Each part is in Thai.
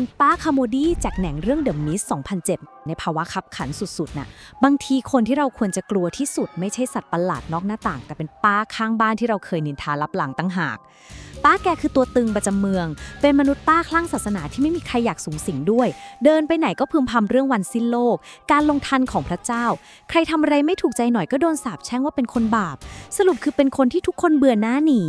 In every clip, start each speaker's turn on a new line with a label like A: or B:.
A: คุณป้าคาโมดี้จากหนังเรื่อง The Mist 2007 ในภาวะขับขันสุดๆ น่ะ บางทีคนที่เราควรจะกลัวที่สุดไม่ใช่สัตว์ประหลาดนอกหน้าต่าง แต่เป็นป้าข้างบ้านที่เราเคยนินทารับหลังตั้งหาก ป้าแกคือตัวตึงประจำเมือง เป็นมนุษย์ป้าคลั่งศาสนาที่ไม่มีใครอยากสูงสิงด้วย เดินไปไหนก็พึมพำเรื่องวันสิ้นโลก การลงทันของพระเจ้า ใครทำอะไรไม่ถูกใจหน่อยก็โดนสาปแช่งว่าเป็นคนบาป สรุปคือเป็นคนที่ทุกคนเบื่อหน้าหนี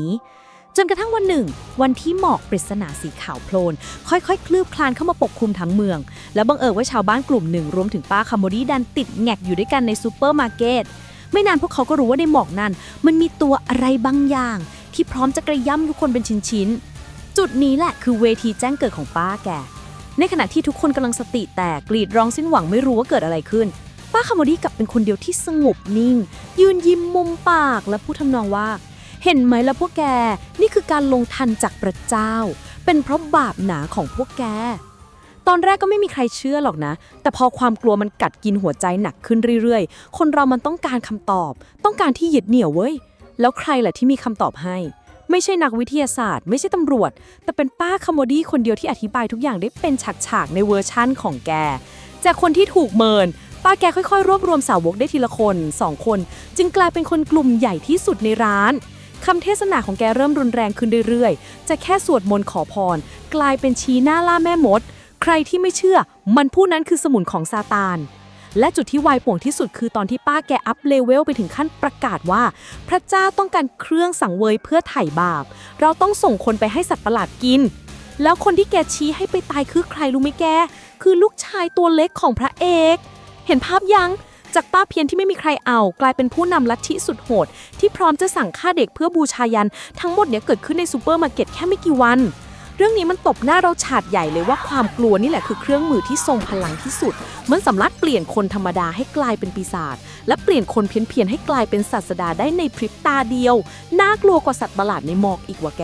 A: จนกระทั่งวันหนึ่ง วันที่หมอกปริศนาสีขาวโพลน ค่อยๆ คลืบคลานเข้ามาปกคลุมทั้งเมือง แล้วบังเอิญว่าชาวบ้านกลุ่มหนึ่งรวมถึงป้าคาโมดี้ดันติดแงกอยู่ด้วยกันในซูเปอร์มาร์เก็ตไม่นานพวกเขาก็รู้ว่าในหมอกนั้น มันมีตัวอะไรบางอย่าง ที่พร้อมจะกระย่ำทุกคนเป็นชิ้นๆจุดนี้แหละคือเวทีแจ้งเกิดของป้าแกในขณะที่ทุกคนกำลังสติแตกกรีดร้องสิ้นหวังไม่รู้ว่าเกิดอะไรขึ้น ป้าคาโมดี้กลับเป็นคนเดียวที่สงบนิ่ง ยืนยิ้มมุมปากและพูดทำนองว่า เห็นไหมล่ะพวกแก นี่คือการลงทันจากพระเจ้า เป็นเพราะบาปหนาของพวกแก ตอนแรกก็ไม่มีใครเชื่อหรอกนะ แต่พอความกลัวมันกัดกินหัวใจหนักขึ้นเรื่อยๆ คนเรามันต้องการคำตอบ ต้องการที่ยึดเหนี่ยวเว้ย แล้วใครล่ะที่มีคำตอบให้ ไม่ใช่นักวิทยาศาสตร์ ไม่ใช่ตำรวจ แต่เป็นป้าคาโมดี้คนเดียวที่อธิบายทุกอย่างได้เป็นฉากๆในเวอร์ชั่นของแก จากคนที่ถูกเมินป้าแกค่อยๆ รวบรวมสาวกได้ทีละคนสองคน จึงกลายเป็นคนกลุ่มใหญ่ที่สุดในร้าน คำเทศนาของแกเริ่มรุนแรงขึ้นเรื่อยๆ จะแค่สวดมนต์ขอพร กลายเป็นชี้หน้าล่าแม่มด ใครที่ไม่เชื่อ มันผู้นั้นคือสมุนของซาตาน และจุดที่วายป่วงที่สุดคือตอนที่ป้าแกอัพเลเวลไปถึงขั้นประกาศว่า พระเจ้าต้องการเครื่องสังเวยเพื่อไถ่บาป เราต้องส่งคนไปให้สัตว์ประหลาดกิน แล้วคนที่แกชี้ให้ไปตายคือใครรู้ไหมแก คือลูกชายตัวเล็กของพระเอก เห็นภาพยัง จากป้าเพียนที่ไม่มีใครเอา กลายเป็นผู้นำลัทธิสุดโหด ที่พร้อมจะสั่งฆ่าเด็กเพื่อบูชายัน ทั้งหมดเนี่ยเกิดขึ้นในซูเปอร์มาร์เก็ตแค่ไม่กี่วัน เรื่องนี้มันตบหน้าเราฉาดใหญ่เลยว่าความกลัวนี่แหละคือเครื่องมือที่ทรงพลังที่สุด มันสามารถเปลี่ยนคนธรรมดาให้กลายเป็นปีศาจและเปลี่ยนคนเพี้ยนๆให้กลายเป็นศาสดาได้ในพริบตาเดียว น่ากลัวกว่าสัตว์ประหลาดในหมอกอีกว่าแก